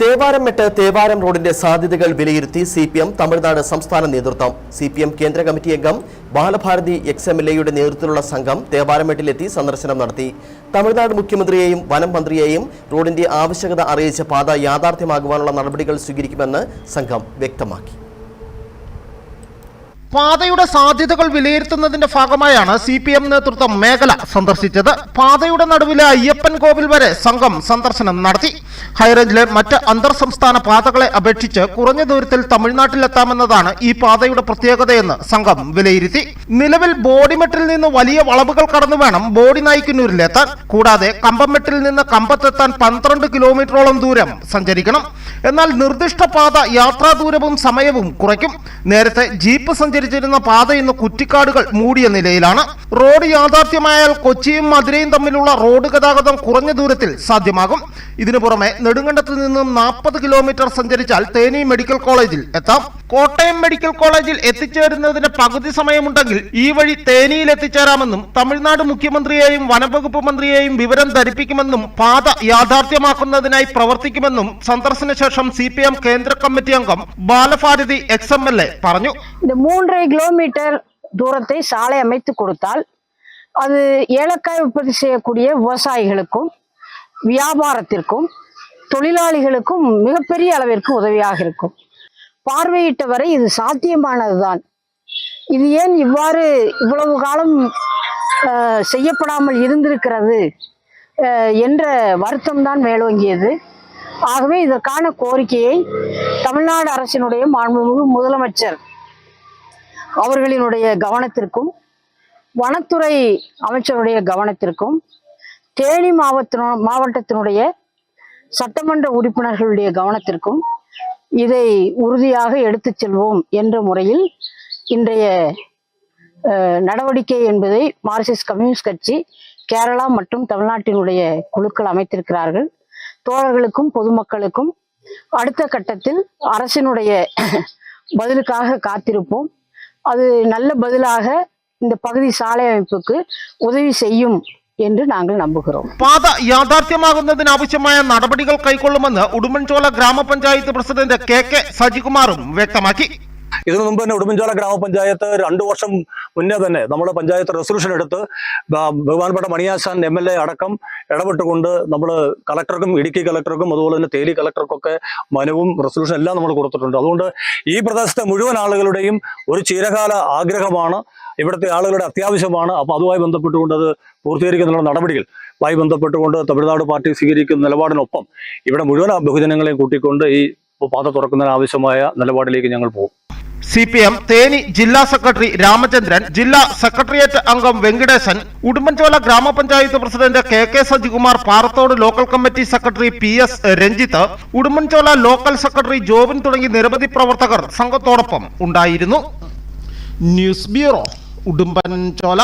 തേവാരം മെട്ട് തേവാരം റോഡിന്റെ സാധ്യതകൾ വിലയിരുത്തി സി പി എം തമിഴ്നാട് സംസ്ഥാന നേതൃത്വം. സി പി എം കേന്ദ്ര കമ്മിറ്റി അംഗം ബാലഭാരതി എക്സ് എം എൽ എയുടെ നേതൃത്വത്തിലുള്ള സംഘം തേവാരമെട്ടിലെത്തി സന്ദർശനം നടത്തി. തമിഴ്നാട് മുഖ്യമന്ത്രിയെയും വനം മന്ത്രിയെയും റോഡിന്റെ ആവശ്യകത അറിയിച്ച പാത യാഥാർത്ഥ്യമാകുവാനുള്ള നടപടികൾ സ്വീകരിക്കുമെന്ന് സംഘം വ്യക്തമാക്കി. പാതയുടെ സാധ്യതകൾ വിലയിരുത്തുന്നതിന്റെ ഭാഗമായാണ് സി പി എം നേതൃത്വം മേഖല സന്ദർശിച്ചത്. പാതയുടെ നടുവിലെ അയ്യപ്പൻ കോവിൽ വരെ സംഘം സന്ദർശനം നടത്തി. ഹൈറേഞ്ചിലെ മറ്റ് അന്തർ സംസ്ഥാന പാതകളെ അപേക്ഷിച്ച് കുറഞ്ഞ ദൂരത്തിൽ തമിഴ്നാട്ടിലെത്താമെന്നതാണ് ഈ പാതയുടെ പ്രത്യേകതയെന്ന് സംഘം വിലയിരുത്തി. നിലവിൽ ബോഡിമെട്ടിൽ നിന്ന് വലിയ വളവുകൾ കടന്നു വേണം ബോഡി നായിക്കുന്നൂരിലെത്താൻ കൂടാതെ കമ്പമെട്ടിൽ നിന്ന് കമ്പത്തെത്താൻ പന്ത്രണ്ട് കിലോമീറ്ററോളം ദൂരം സഞ്ചരിക്കണം. എന്നാൽ നിർദ്ദിഷ്ട പാത യാത്രാ ദൂരവും സമയവും കുറയ്ക്കും. നേരത്തെ ജീപ്പ് സഞ്ചരിച്ചിരുന്ന പാത ഇന്ന് കുറ്റിക്കാടുകൾ മൂടിയ നിലയിലാണ്. റോഡ് യാഥാർത്ഥ്യമായാൽ കൊച്ചിയും മധുരയും തമ്മിലുള്ള റോഡ് ഗതാഗതം കുറഞ്ഞ ദൂരത്തിൽ സാധ്യമാകും. ഇതിനു പുറമെ നെടുങ്കണ്ടത്ത് നിന്നും നാൽപ്പത് കിലോമീറ്റർ സഞ്ചരിച്ചാൽ തേനി മെഡിക്കൽ കോളേജിൽ എത്താം കോട്ടയം മെഡിക്കൽ കോളേജിൽ എത്തിച്ചേരുന്നതിന് പകുതി സമയമുണ്ടെങ്കിൽ ഈ വഴി തേനിയിൽ എത്തിച്ചേരാമെന്നും തമിഴ്നാട് മുഖ്യമന്ത്രിയെയും വനംവകുപ്പ് മന്ത്രിയെയും വിവരം ധരിപ്പിക്കുമെന്നും പാത യാഥാർത്ഥ്യമാക്കുന്നതിനായി പ്രവർത്തിക്കുമെന്നും സന്ദർശന ശേഷം സി കേന്ദ്ര കമ്മിറ്റി അംഗം Balabharathi ex M L A പറഞ്ഞു இந்த மூன்றரை கிலோமீட்டர் தூரத்தை சாலை அமைத்து கொடுத்தால் அது ஏலக்காய் உற்பத்தி செய்யக்கூடிய விவசாயிகளுக்கும் வியாபாரத்திற்கும் தொழிலாளிகளுக்கும் மிகப்பெரிய அளவிற்கு உதவியாக இருக்கும். பார்வையிட்ட வரை இது சாத்தியமானதுதான். இது ஏன் இவ்வாறு இவ்வளவு காலம் செய்யப்படாமல் இருந்திருக்கிறது என்ற வருத்தம் தான் மேலோங்கியது. ஆகவே இதற்கான கோரிக்கையை தமிழ்நாடு அரசினுடைய மாண்புமிகு முதலமைச்சர் அவர்களினுடைய கவனத்திற்கும் வனத்துறை அமைச்சருடைய கவனத்திற்கும் தேனி மாவட்ட மாவட்டத்தினுடைய சட்டமன்ற உறுப்பினர்களுடைய கவனத்திற்கும் இதை உறுதியாக எடுத்துச் செல்வோம் என்ற முறையில் இன்றைய நடவடிக்கை என்பதை மார்க்சிஸ்ட் கம்யூனிஸ்ட் கட்சி கேரளா மற்றும் தமிழ்நாட்டினுடைய குழுக்கள் அமைத்திருக்கிறார்கள். தோழர்களுக்கும் பொதுமக்களுக்கும் அடுத்த கட்டத்தில் அரசினுடைய பதிலுக்காக காத்திருப்போம். அது நல்ல பதிலாக இந்த பகுதி சாலை அமைப்புக்கு உதவி செய்யும் என்று நாங்கள் நம்புகிறோம் പാത യാഥാർത്ഥ്യമാകുന്നതിനാവശ്യമായ നടപടികൾ കൈക്കൊള്ളുമെന്ന് ഉടുമ്പൻചോല ഗ്രാമപഞ്ചായത്ത് പ്രസിഡന്റ് കെ കെ സജികുമാറും വ്യക്തമാക്കി ഇതിനു മുമ്പ് തന്നെ ഉടുമ്പൻചോല ഗ്രാമപഞ്ചായത്ത് രണ്ടു വർഷം മുന്നേ തന്നെ നമ്മുടെ പഞ്ചായത്ത് റെസൊല്യൂഷൻ എടുത്ത് ബ- ബഹുമാനപ്പെട്ട മണിയാശാൻ എം എൽ എ അടക്കം ഇടപെട്ടുകൊണ്ട് നമ്മൾ കളക്ടർക്കും ഇടുക്കി കളക്ടർക്കും അതുപോലെ തന്നെ തേലി കളക്ടർക്കൊക്കെ മനവും റെസൊല്യൂഷൻ എല്ലാം നമ്മൾ കൊടുത്തിട്ടുണ്ട് അതുകൊണ്ട് ഈ പ്രദേശത്തെ മുഴുവൻ ആളുകളുടെയും ഒരു ചിരകാല ആഗ്രഹമാണ് ഇവിടുത്തെ ആളുകളുടെ അത്യാവശ്യമാണ്. അപ്പോൾ അതുമായി ബന്ധപ്പെട്ടുകൊണ്ട് അത് പൂർത്തീകരിക്കുന്നതിനുള്ള നടപടികൾ മായി ബന്ധപ്പെട്ടുകൊണ്ട് തമിഴ്നാട് പാർട്ടി സ്വീകരിക്കുന്ന നിലപാടിനൊപ്പം ഇവിടെ മുഴുവൻ ബഹുജനങ്ങളെയും കൂട്ടിക്കൊണ്ട് ഈ പാത തുറക്കുന്നതിന് ആവശ്യമായ നിലപാടിലേക്ക് ഞങ്ങൾ പോകും. സി പി എം തേനി ജില്ലാ സെക്രട്ടറി രാമചന്ദ്രൻ ജില്ലാ സെക്രട്ടേറിയറ്റ് അംഗം വെങ്കടേശൻ ഉടുമ്പൻചോല ഗ്രാമപഞ്ചായത്ത് president K K Sajikumar Parathode local committee secretary P S Ranjith Udumbanchola local secretary Jobin തുടങ്ങി നിരവധി പ്രവർത്തകർ സംഘത്തോടൊപ്പം ഉണ്ടായിരുന്നു. News bureau. ഉടുമ്പൻചോല